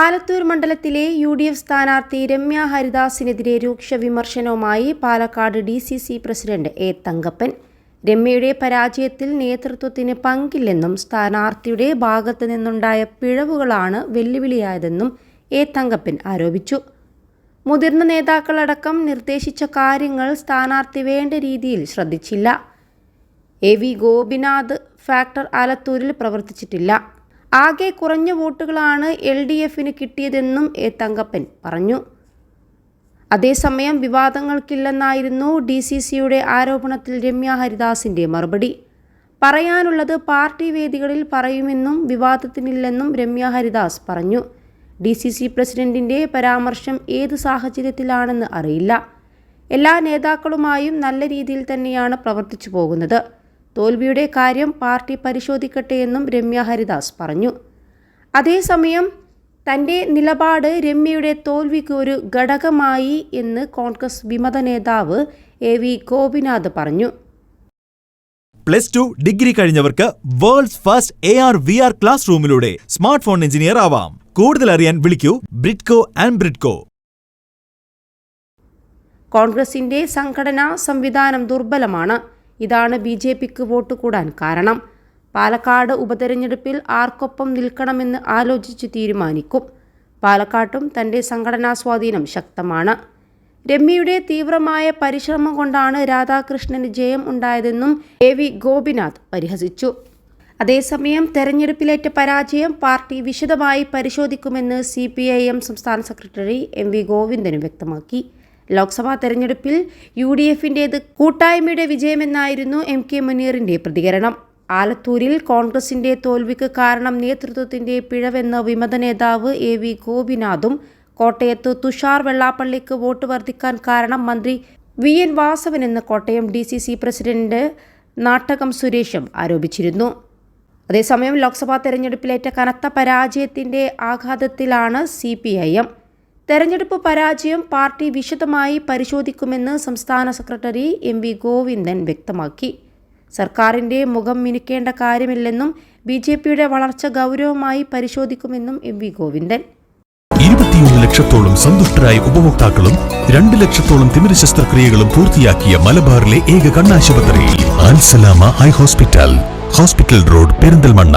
ആലത്തൂർ മണ്ഡലത്തിലെ U D F സ്ഥാനാർത്ഥി രമ്യ ഹരിദാസിനെതിരെ രൂക്ഷ വിമർശനവുമായി Palakkad D C C president A Thankappan. രമ്യയുടെ പരാജയത്തിൽ നേതൃത്വത്തിന് പങ്കില്ലെന്നും സ്ഥാനാർത്ഥിയുടെ ഭാഗത്തു നിന്നുണ്ടായ പിഴവുകളാണ് വെല്ലുവിളിയായതെന്നും എ തങ്കപ്പൻ ആരോപിച്ചു. മുതിർന്ന നേതാക്കളടക്കം നിർദ്ദേശിച്ച കാര്യങ്ങൾ സ്ഥാനാർത്ഥി വേണ്ട രീതിയിൽ ശ്രദ്ധിച്ചില്ല. എ വി ഗോപിനാഥ് ഫാക്ടർ ആലത്തൂരിൽ പ്രവർത്തിച്ചിട്ടില്ല. ആകെ കുറഞ്ഞ വോട്ടുകളാണ് എൽ ഡി എഫിന് കിട്ടിയതെന്നും എ തങ്കപ്പൻ പറഞ്ഞു. അതേസമയം വിവാദങ്ങൾക്കില്ലെന്നായിരുന്നു ഡി സി സിയുടെ ആരോപണത്തിൽ രമ്യ ഹരിദാസിന്റെ മറുപടി. പറയാനുള്ളത് പാർട്ടി വേദികളിൽ പറയുമെന്നും വിവാദത്തിനില്ലെന്നും രമ്യ ഹരിദാസ് പറഞ്ഞു. ഡി സി സി പ്രസിഡന്റിന്റെ പരാമർശം ഏത് സാഹചര്യത്തിലാണെന്ന് അറിയില്ല. എല്ലാ നേതാക്കളുമായും നല്ല രീതിയിൽ തന്നെയാണ് പ്രവർത്തിച്ചു പോകുന്നത്. തോൽവിയുടെ കാര്യം പാർട്ടി പരിശോധിക്കട്ടെ എന്നും രമ്യ ഹരിദാസ് പറഞ്ഞു. അതേസമയം തന്റെ നിലപാട് രമ്യയുടെ തോൽവിക്ക് ഒരു ഘടകമായി എന്ന് കോൺഗ്രസ് വിമത നേതാവ് എ വി ഗോപിനാഥ് പറഞ്ഞു. Plus two degree കഴിഞ്ഞവർക്ക് world's first A R V R class റൂമിലൂടെ smart phone engineer ആവാം. കൂടുതൽ അറിയാൻ വിളിക്കൂ ബ്രിഡ്കോ ആൻഡ് ബ്രിഡ്കോ. കോൺഗ്രസിന്റെ സംഘടനാ സംവിധാനം ദുർബലമാണ്. ഇതാണ് ബി ജെ പിക്ക് വോട്ട് കൂടാൻ കാരണം. പാലക്കാട് ഉപതെരഞ്ഞെടുപ്പിൽ ആർക്കൊപ്പം നിൽക്കണമെന്ന് ആലോചിച്ച് തീരുമാനിക്കും. പാലക്കാട്ടും തന്റെ സംഘടനാ സ്വാധീനം ശക്തമാണ്. രമ്യയുടെ തീവ്രമായ പരിശ്രമം കൊണ്ടാണ് രാധാകൃഷ്ണന് ജയം ഉണ്ടായതെന്നും എ വി ഗോപിനാഥ് പരിഹസിച്ചു. അതേസമയം തെരഞ്ഞെടുപ്പിലേറ്റ പരാജയം പാർട്ടി വിശദമായി പരിശോധിക്കുമെന്ന് സി സംസ്ഥാന സെക്രട്ടറി എം വി ഗോവിന്ദനും വ്യക്തമാക്കി. ലോക്സഭാ തെരഞ്ഞെടുപ്പിൽ യു ഡി എഫിന്റേത് കൂട്ടായ്മയുടെ വിജയമെന്നായിരുന്നു എം കെ മുനീറിന്റെ പ്രതികരണം. ആലത്തൂരിൽ കോൺഗ്രസിന്റെ തോൽവിക്ക് കാരണം നേതൃത്വത്തിന്റെ പിഴവെന്ന് വിമത നേതാവ് എ വി ഗോപിനാഥും കോട്ടയത്ത് തുഷാർ വെള്ളാപ്പള്ളിക്ക് വോട്ട് വർദ്ധിക്കാൻ കാരണം മന്ത്രി വി എൻ വാസവൻ എന്ന Kottayam D C C president Nattakam സുരേഷും ആരോപിച്ചിരുന്നു. അതേസമയം ലോക്സഭാ തെരഞ്ഞെടുപ്പിലേറ്റ കനത്ത പരാജയത്തിന്റെ ആഘാതത്തിലാണ് സി പി ഐ എം. തെരഞ്ഞെടുപ്പ് പരാജയം പാർട്ടി വിശദമായി പരിശോധിക്കുമെന്ന് സംസ്ഥാന സെക്രട്ടറി എം വി ഗോവിന്ദൻ വ്യക്തമാക്കി. സർക്കാരിന്റെ മുഖം മിനുക്കേണ്ട കാര്യമില്ലെന്നും ബി ജെ പിയുടെ വളർച്ച ഗൗരവമായി പരിശോധിക്കുമെന്നും എം വി ഗോവിന്ദൻ. ഇരുപത്തിയൊന്ന് ലക്ഷത്തോളം സന്തുഷ്ടരായ ഉപഭോക്താക്കളും രണ്ട് ലക്ഷത്തോളം തിമിര ശസ്ത്രക്രിയകളും പൂർത്തിയാക്കിയ മലബാറിലെ ഏക കണ്ണാശുപത്രി eye hospital. Hospital road Perinthalmanna.